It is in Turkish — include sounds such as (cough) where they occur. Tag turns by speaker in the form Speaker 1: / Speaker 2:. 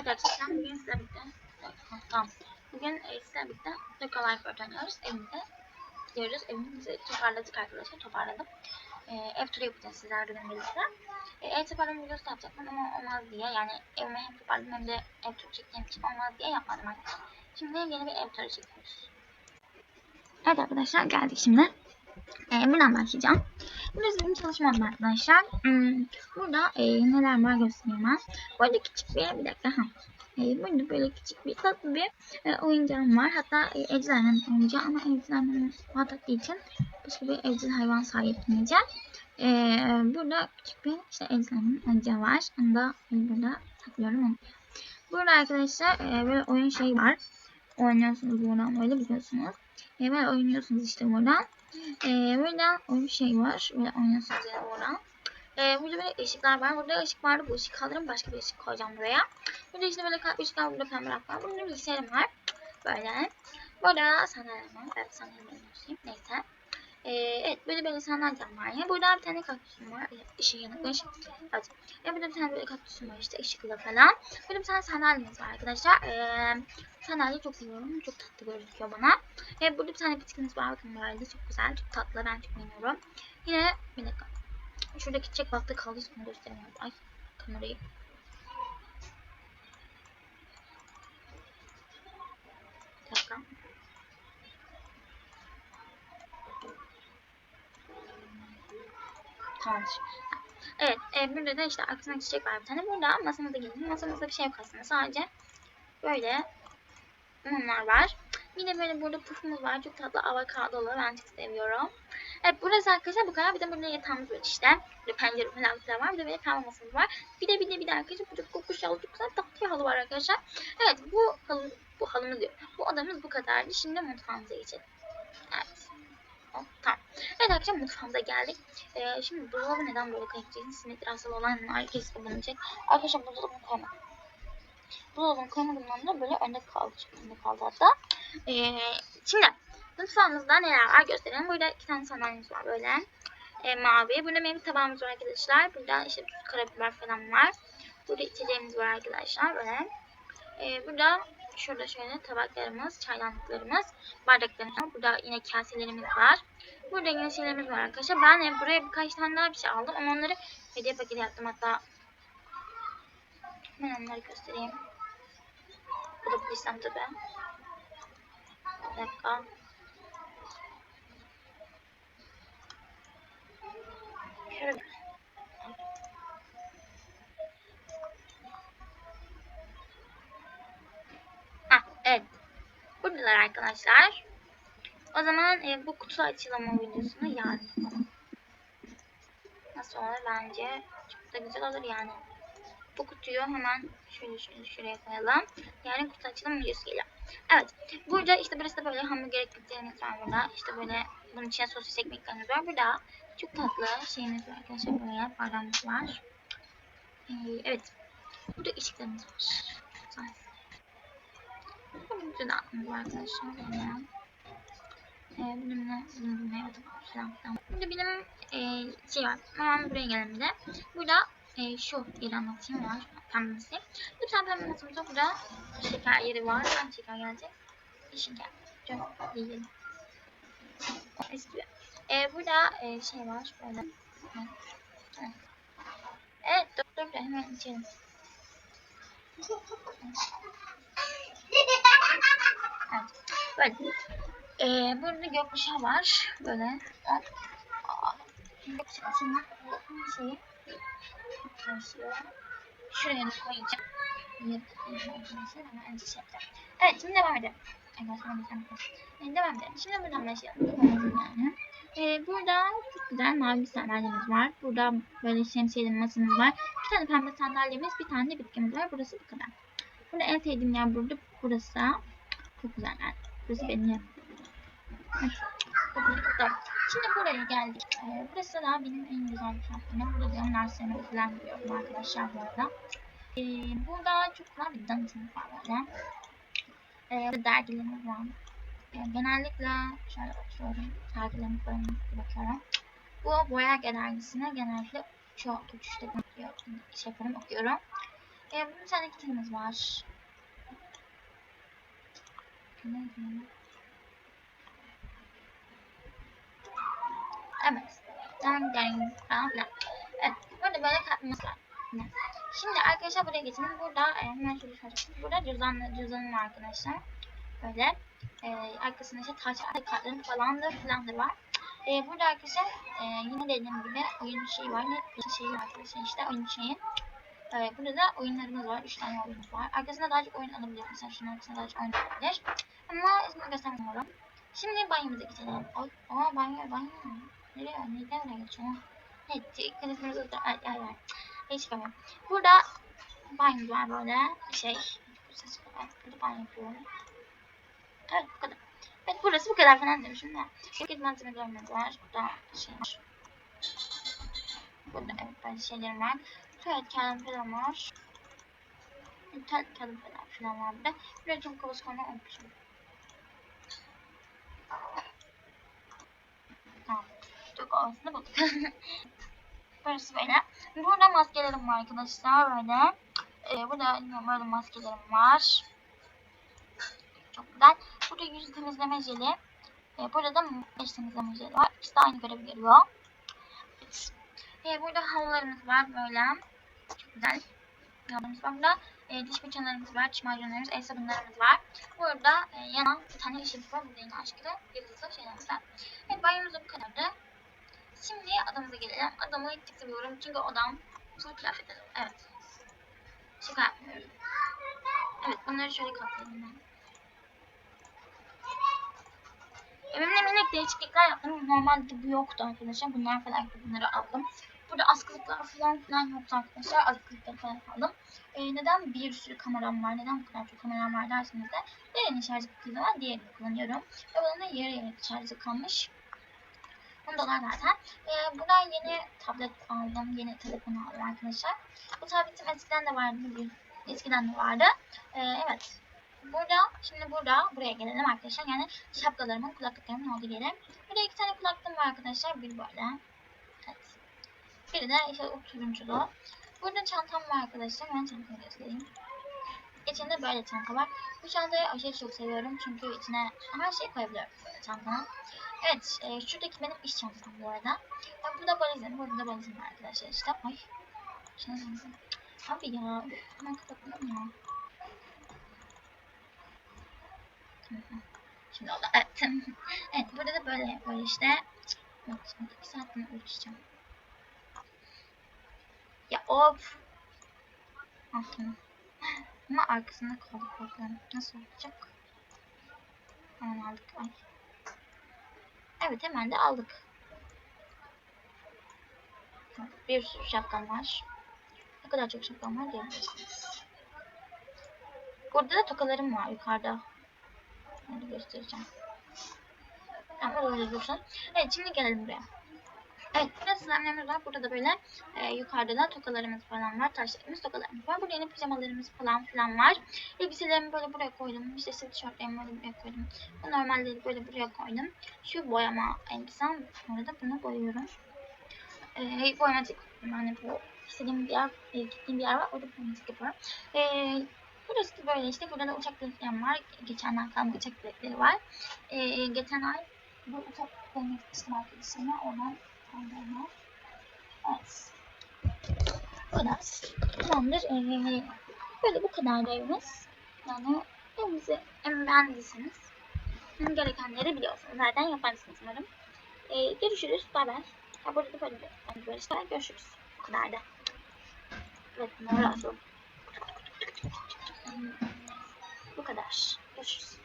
Speaker 1: Arkadaşlar bugün sizlerle birlikte tamam. Bugün e, sizlerle birlikte Local Life Earth oynuyoruz. Evimize gidiyoruz. Evimizi toparladık arkadaşlar. Toparladım. E, ev turu yapacağız sizlerle benim birlikte. E, ev toparlama videosu yapacaktım ama olmaz diye. Yani evimi hem toparladım hem de ev turu çektiğim için olmaz diye yapmadım arkadaşlar. Şimdi yeni bir ev turu çekiyoruz. Evet arkadaşlar geldik şimdi. E, buradan başlayacağım. Burası benim çalışmam arkadaşlar. Hmm, burada e, neler var göstereyim ben. Böyle küçük bir, bir dakika. Ha. E, burada böyle küçük bir tatlı bir e, oyuncağım var. Hatta e, evcil hayvan oyuncağı ama evcil hayvanım patlattığı için başka bir evcil hayvan sahipleneceğim. E, burada küçük bir işte evcil hayvan oyuncağı var. Onu da burada saklıyorum. Onu. Burada arkadaşlar e, böyle oyun şeyi var. Oynuyorsunuz buradan böyle biliyorsunuz. Böyle oynuyorsunuz işte buradan. Ee, burada oyun şey var. Böyle oynuyorsunuz yani oradan. Ee, burada böyle ışıklar var. Burada ışık vardı. Bu ışık kaldırıp başka bir ışık koyacağım buraya. Burada işte böyle kalp ışıklar, burada pembe raf var. Burada bilgisayarım var. Böyle. Burada sandalyem var. Evet sandalyemi göstereyim. Neyse. Ee, evet böyle böyle sandalyem var. Ya. Burada bir tane kaktüsüm var. Işığı yanıklı ışık. Evet. Ya burada bir tane böyle kaktüsüm var işte ışıklı falan. Burada bir tane sandalyemiz var arkadaşlar. Ee, sandalyeyi çok seviyorum. Çok tatlı gözüküyor bana. Ve burada bir tane bitkimiz var. Bakın böyle çok güzel. Çok tatlı. Ben çok beğeniyorum. Yine bir dakika. Şuradaki çiçek baktı kaldı. Onu gösteremiyorum. Ay kamerayı. Bir dakika. Tamamdır. Evet, e, burada da işte aksine çiçek var bir tane. Burada masamıza gelin. Masamızda bir şey yok aslında. Sadece böyle mumlar var. Yine böyle burada pufumuz var. Çok tatlı avokadolu. Ben çok seviyorum. Evet burası arkadaşlar bu kadar. Bir de burada yatağımız var işte. Burada pencere falan filan var. Bir de böyle pembe masamız var. Bir de bir de bir de arkadaşlar burada kokuş halı çok güzel tatlı halı var arkadaşlar. Evet bu halı bu halımız diyor. Bu odamız bu kadardı. Şimdi mutfağımıza geçelim. Evet. Oh, tamam. Evet arkadaşlar mutfağımıza geldik. Ee, şimdi buzdolabı neden böyle kayıtçıyız? Simetri hastalı olanlar kesin bulunacak. Arkadaşlar buzdolabını koymadım. Buzdolabını koymadığımdan da böyle önde kaldı. Önde kaldı hatta. Ee, şimdi mutfağımızda neler var gösterelim. Burada iki tane sandalyemiz var böyle. E, mavi. Burada benim tabağımız var arkadaşlar. Burada işte karabiber falan var. Burada içeceğimiz var arkadaşlar böyle. E, burada şurada şöyle tabaklarımız, çaydanlıklarımız, bardaklarımız. Burada yine kaselerimiz var. Burada yine şeylerimiz var arkadaşlar. Ben buraya birkaç tane daha bir şey aldım ama onları hediye paketi yaptım hatta. Ben onları göstereyim. Bu da bilirsem tabii. Bir dakika. Buradalar arkadaşlar. O zaman e, bu kutu açılımı videosunu yarın yapalım. Nasıl olur bence çok da güzel olur yani. Bu kutuyu hemen şöyle şöyle şuraya koyalım. Yani kutu açılım videosu geliyor. Evet. Burada işte burası da böyle hamburger ekmeklerimiz var burada. İşte böyle bunun içine sosis ekmeklerimiz var. Burada çok tatlı şeyimiz var arkadaşlar. Böyle bardağımız var. Ee, evet. Burada ışıklarımız var. Güzel. Da aklımız var arkadaşlar. Böyle. Ee, bununla bunun meyve tabağı falan filan. Burada benim e, şey var. Hemen buraya gelelim bir de. Burada e, şu yeri anlatayım var. Pembesi. Bir tane pembe masamızda burada şeker yeri var. Ben şeker gelecek. Şeker. Çok değil. Eski. E, burada e, şey var. Böyle. Evet. Evet doktor da hemen içelim. (laughs) Böyle. Ee, burada gökkuşağı var. Böyle. Gökkuşağı şeyi Şöyle. Şuraya da koyacağım. Evet şimdi devam edelim. Evet, devam edelim. Şimdi buradan başlayalım. Yani. Ee, burada çok güzel mavi sandalyemiz var. Burada böyle şemsiyeli masamız var. Bir tane pembe sandalyemiz, bir tane de bitkimiz var. Burası bu kadar. Burada en sevdiğim yer burada. Burası çok güzel yani. Evet. Burada. Şimdi buraya geldik. Ee, burası da benim en güzel tarafım. Burada derslerime falan gidiyorum arkadaşlar bu arada. Ee, burada çok güzel bir danışım var böyle. Ee, dergilerimiz var. Ee, genellikle şöyle bakıyorum. Dergilerime falan bakıyorum. Bu Boyage dergisine genellikle çok uçuşta şey yaparım okuyorum. E, bir tane var. Ne diyelim? Evet. Falan filan. Evet. Burada böyle katmamız var. Ne? Şimdi arkadaşlar buraya geçelim. Burada e, şöyle. Burada cüzdan, cüzdanım var arkadaşlar. Böyle. E, arkasında işte taş kartların falan da filan da var. E, burada arkadaşlar e, yine dediğim gibi oyun şeyi var. Ne şeyi var arkadaşlar işte oyun şeyi. E, burada da oyunlarımız var. 3 tane oyunumuz var. Arkasında daha çok oyun alabilir. Mesela şunun arkasında daha çok oyun alabilir. Ama ismini göstermiyorum. Şimdi banyomuza geçelim. Ay, aa banyo, banyo. Nereye? Neden oraya geçiyor? Evet, kanıtımızı da ay ay ay. Hiç çıkamıyorum. Burada banyo var böyle şey. Ses. Burada banyo yapıyorum. Evet bu kadar. Evet burası bu kadar falan demişim de. Şirket malzemelerimiz var. Burada şey var. Burada evet böyle şeylerim var. Tuvalet kağıdım falan var. Tuvalet kağıdım falan filan var burada. Buraya çok kavuz koymayı unutmuşum. Tamam. Çok olmasını bulduk. Burası böyle. Burada maskelerim var arkadaşlar böyle. Ee, burada böyle maskelerim var. Çok güzel. Burada yüz temizleme jeli. Ee, burada da beş temizleme jeli var. İkisi de aynı görevi görüyor. Ee, burada havlularımız var böyle. Çok güzel. Havlularımız var. Burada e, diş fırçalarımız var. Diş el sabunlarımız var. Burada e, yana bir tane işimiz var. Burada yine aşkıda yıldızlı şeylerimiz var. Evet banyomuz bu kadardı. Şimdi adamıza gelelim. Adamı çok seviyorum çünkü adam full kıyafetleri. Evet. Şaka yapmıyorum. Evet bunları şöyle katlayayım ben. Evimde minik değişiklikler yaptım. Normalde bu yoktu arkadaşlar. Bunlar falan. Bunları aldım. Burada askılıklar falan filan yoktu arkadaşlar. Askılıkları falan aldım. Ee, neden bir sürü kameram var? Neden bu kadar çok kameram var derseniz de diğerini şarj zaman diğerini kullanıyorum. Ve bunun da yarı yarı şarjı kalmış. 10 dolar zaten. Ee, buradan yeni tablet aldım. Yeni telefon aldım arkadaşlar. Bu tabletim eskiden de vardı. Eskiden de vardı. Ee, evet. Burada, şimdi burada, buraya gelelim arkadaşlar. Yani şapkalarımın, kulaklıklarımın olduğu yere. Burada iki tane kulaklığım var arkadaşlar. Bir böyle. Evet. Biri de işte o turunculu. Burada çantam var arkadaşlar. Ben çantamı göstereyim. İçinde böyle çanta var. Bu çantayı aşırı çok seviyorum. Çünkü içine her şeyi koyabiliyorum böyle. Evet, e, şuradaki benim iş çantam bu arada. Bak burada valizim, burada da valizim var arkadaşlar işte. Ay, valizim. Abi ya, hemen kapatalım ya. Tamam. Şimdi oldu. Evet. (laughs) evet, burada da böyle böyle işte. Evet, şimdi 2 saatten ölçeceğim. Ya of. Ah, tamam. Ama arkasında kaldı korkuyorum. Nasıl olacak? Hemen aldık. Ay. Evet hemen de aldık. Bir sürü şapkam var. Ne kadar çok şapkam var diyebilirsiniz. Burada da tokalarım var yukarıda. Onu göstereceğim. Öyle dursun. Evet şimdi gelelim buraya. Evet burada slime'larımız var. Burada da böyle e, yukarıda da tokalarımız falan var. Taşlarımız, tokalarımız var. Burada yine pijamalarımız falan filan var. Elbiselerimi böyle buraya koydum. İşte sırt tişörtlerimi böyle buraya koydum. Bu normalde böyle buraya koydum. Şu boyama elbisem. Sonra da bunu boyuyorum. E, boyamatik. Yani bu istediğim bir yer, e, gittiğim bir yer var. Orada boyamatik yapıyorum. E, burası da böyle işte. Burada da uçak biletlerim var. Geçenden kalma uçak biletleri var. E, geçen ay bu uçak biletlerini gitmiştim arkadaşlarıma. Oradan Tamam. Evet. Bu kadar. Tamamdır. Ee, böyle bu kadar da evimiz. Yani evimizi en beğendiyseniz gerekenleri biliyorsunuz. Zaten yaparsınız umarım. Ee, görüşürüz. Bay bay. Ha, burada da böyle bir görüşürüz. Bu kadar da. Evet, lazım. Bu kadar. Görüşürüz.